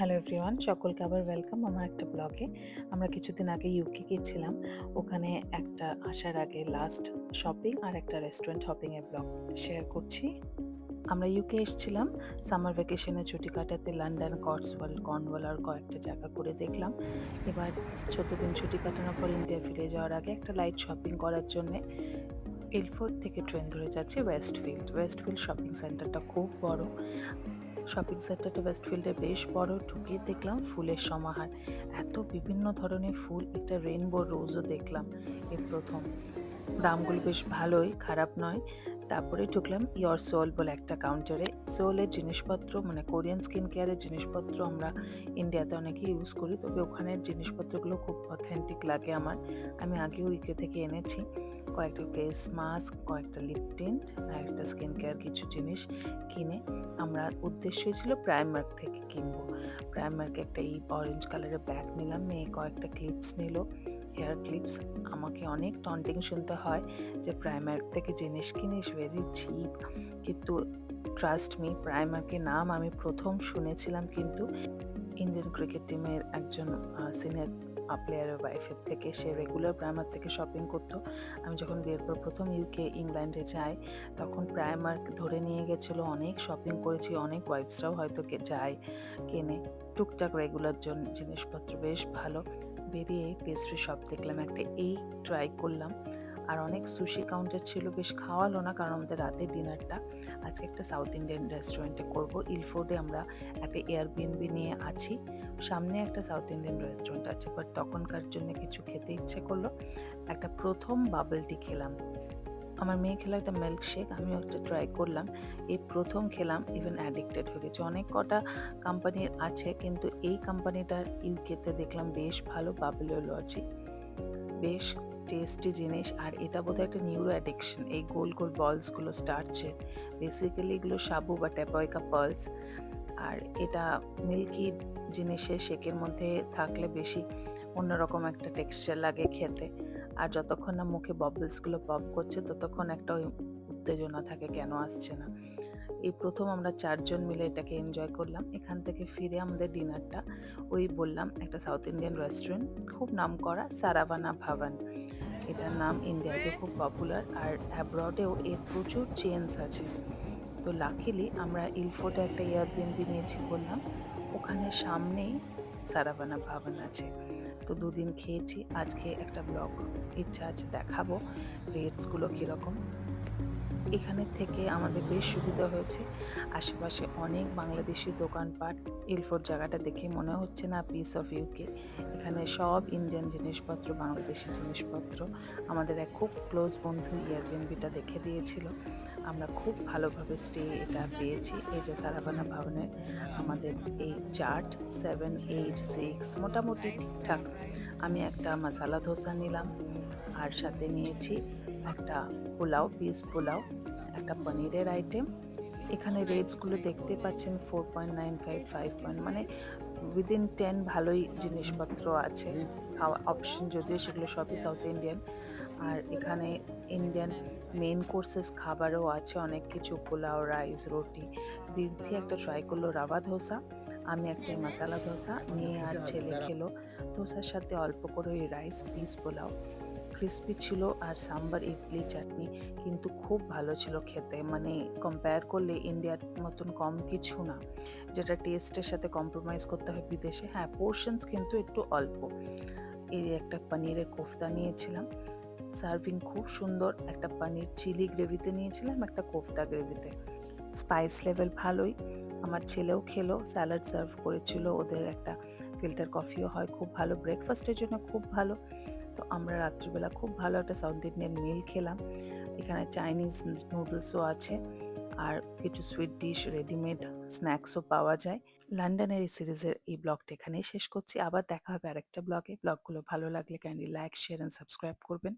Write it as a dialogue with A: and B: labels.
A: Hello everyone সকলকে আবার welcome আমার একটা ব্লগে আমরা কিছুদিন আগে ইউকে গিয়েছিলাম ওখানে একটা আসার আগে লাস্ট শপিং আর একটা রেস্টুরেন্ট হপিংয়ের ব্লগ শেয়ার করছি। আমরা ইউকে এসেছিলাম। সামার ভ্যাকেশনে ছুটি কাটাতে লন্ডন কটসওয়াল কর্নওয়াল আর কয়েকটা জায়গা করে দেখলাম। এবার চোদ্দ দিন ছুটি কাটানোর পর ইন্ডিয়া ফিরে যাওয়ার আগে একটা লাইট শপিং করার জন্যে এলফোর্ড থেকে ট্রেন ধরে যাচ্ছি ওয়েস্টফিল্ড ওয়েস্টফিল্ড শপিং সেন্টারটা খুব বড়। শপিং সেন্টারটা ওয়েস্টফিল্ডে বেশ বড় ঢুকে দেখলাম ফুলের সমাহার। এত বিভিন্ন ধরনের ফুল, একটা রেইনবো রোজও দেখলাম এই প্রথম। দামগুলো বেশ ভালোই, খারাপ নয়। তারপরে ঢুকলাম ইয়র সোল বলে একটা কাউন্টারে সোলের জিনিসপত্র মানে কোরিয়ান স্কিন কেয়ারের জিনিসপত্র আমরা ইন্ডিয়াতে অনেকে ইউজ করি। তবে ওখানের জিনিসপত্রগুলো খুব অথেন্টিক লাগে আমার। আমি আগেও ইকে থেকে এনেছি। কয়েকটা ফেস মাস্ক কয়েকটা লিপ টিন্ট আর একটা স্কিন কেয়ার কিছু জিনিস কিনে আমরা উদ্দেশ্যই ছিল প্রাইমার্ক থেকে কিনবো। প্রাইমার্কে একটা এই অরেঞ্জ কালারের ব্যাগ নিলাম মেয়ে কয়েকটা ক্লিপস নিল। হেয়ার ক্লিপস আমাকে অনেক টন্টিং শুনতে হয় যে প্রাইমার্ক থেকে জিনিস কিনিস ভেরি চিপ কিন্তু ট্রাস্ট মি প্রাইমার্কের নাম আমি প্রথম শুনেছিলাম কিন্তু ইন্ডিয়ান ক্রিকেট টিমের একজন সিনিয়র প্লেয়ারের ওয়াইফের থেকে সে রেগুলার প্রাইমার থেকে শপিং করতো। আমি যখন বিয়ের পর প্রথম ইউকে ইংল্যান্ডে যাই, তখন প্রাইমার ধরে নিয়ে গেছিল, অনেক শপিং করেছি, অনেক ওয়াইফসরাও হয়তো যায়, কেনে। টুকটাক রেগুলার জন্য জিনিসপত্র বেশ ভালো। বেরিয়ে পেস্ট্রি শপ দেখলাম, একটা এই ট্রাই করলাম। আর অনেক সুশি কাউন্টার ছিল, বেশ খাওয়ালো না কারণ আমাদের রাতের ডিনারটা আজকে একটা সাউথ ইন্ডিয়ান রেস্টুরেন্টে করব। ইলফোর্ডে আমরা একটা এয়ারবিএনবি নিয়ে আছি। সামনে একটা সাউথ ইন্ডিয়ান রেস্টুরেন্ট আছে বাট তখনকার জন্য কিছু খেতে ইচ্ছে করল। একটা প্রথম বাবল টি খেলাম। আমার মেয়ে খেলো একটা মিল্ক শেক আমিও একটা ট্রাই করলাম। এই প্রথম খেলাম ইভেন অ্যাডিক্টেড হয়ে গেছে। অনেক কটা কোম্পানির আছে, কিন্তু এই কোম্পানিটার ইউকেতে দেখলাম বেশ ভালো বাবলিও লজি বেশ টেস্টি জিনিস আর এটা বোধহয় একটা নিউরো অ্যাডিকশন এই গোল গোল বলসগুলো স্টার্চের বেসিক্যালি এগুলো সাবু বা ট্যাপয়কা পার্লস আর এটা মিল্কি জিনিসে শেকের মধ্যে থাকলে বেশি অন্যরকম একটা টেক্সচার লাগে খেতে। আর যতক্ষণ না মুখে ববলসগুলো পপ করছে, ততক্ষণ একটা ওই উত্তেজনা থাকে, কেন আসছে না। এই প্রথম আমরা চারজন মিলে এটাকে এনজয় করলাম। এখান থেকে ফিরে আমাদের ডিনারটা। ওই বললাম একটা সাউথ ইন্ডিয়ান রেস্টুরেন্ট খুব নাম করা সারাবানা ভাবান এটার নাম ইন্ডিয়াতে খুব পপুলার আর অ্যাব্রডেও এর প্রচুর চেঞ্জ আছে। তো লাকিলি আমরা ইলফোটা একটা এয়ারবিএনবি নিয়েছি বললাম। ওখানে সামনেই সারাবানা ভাবান আছে। তো দুদিন খেয়েছি। আজকে একটা ব্লগ ইচ্ছা আছে দেখাবো। রেটসগুলো কীরকম? এখানে থেকে আমাদের বেশ সুবিধা হয়েছে। আশেপাশে অনেক বাংলাদেশি দোকানপাট ইলফোর্ট জায়গাটা দেখে মনে হচ্ছে না পিস অফ ইউকে এখানে সব ইন্ডিয়ান জিনিসপত্র, বাংলাদেশি জিনিসপত্র আমাদের এক খুব ক্লোজ বন্ধু ইয়ারবিএনবিটা দেখে দিয়েছিল। আমরা খুব ভালোভাবে স্টে এটা পেয়েছি। এই যে সারাবানা ভবনের আমাদের এই চার্ট সেভেন এইট সিক্স মোটামুটি ঠিকঠাক। আমি একটা মশালা ধোসা নিলাম। আর সাথে নিয়েছি একটা পোলাও পিস পোলাও, একটা পনিরের আইটেম এখানে রেটসগুলো দেখতে পাচ্ছেন four point nine five five point মানে উইদিন টেন ভালোই জিনিসপত্র আছে। খাওয়া অপশন যদিও সেগুলো সবই সাউথ ইন্ডিয়ান আর এখানে ইন্ডিয়ান মেন কোর্সেস খাবারও আছে, অনেক কিছু, পোলাও রাইস রুটি দীর্ঘি একটা ট্রাই করল রাভা ধোসা, আমি একটা মশালা ধোসা মেয়ে আর ছেলে খেলো। ধোসার সাথে অল্প করে ওই রাইস পিস পোলাও। ক্রিস্পি ছিল আর সাম্বার ইডলি চাটনি কিন্তু খুব ভালো ছিল খেতে। মানে কম্পেয়ার করলে ইন্ডিয়ার মতন কম কিছু না। যেটা টেস্টের সাথে কম্প্রোমাইজ করতে হয় বিদেশে হ্যাঁ পোর্শনস কিন্তু একটু অল্প। এই একটা পনিরের কোফতা নিয়েছিলাম সার্ভিং খুব সুন্দর। একটা পনির চিলি গ্রেভিতে নিয়েছিলাম, একটা কোফতা গ্রেভিতে স্পাইস লেভেল ভালোই। আমার ছেলেও খেলো স্যালাড সার্ভ করেছিল। ওদের একটা ফিল্টার কফিও হয়, খুব ভালো। ব্রেকফাস্টের জন্য খুব ভালো। তো আমরা রাত্রিবেলা খুব ভালো একটা সাউথ ইন্ডিয়ান মিল খেলাম। এখানে চাইনিজ নুডলসও আছে আর কিছু সুইট ডিশ রেডিমেড স্ন্যাক্সও পাওয়া যায়। লন্ডনের এই সিরিজের এই ব্লগটা এখানেই শেষ করছি। আবার দেখা হবে আরেকটা ব্লগে। ব্লগগুলো ভালো লাগলে kindly like share and subscribe করবেন।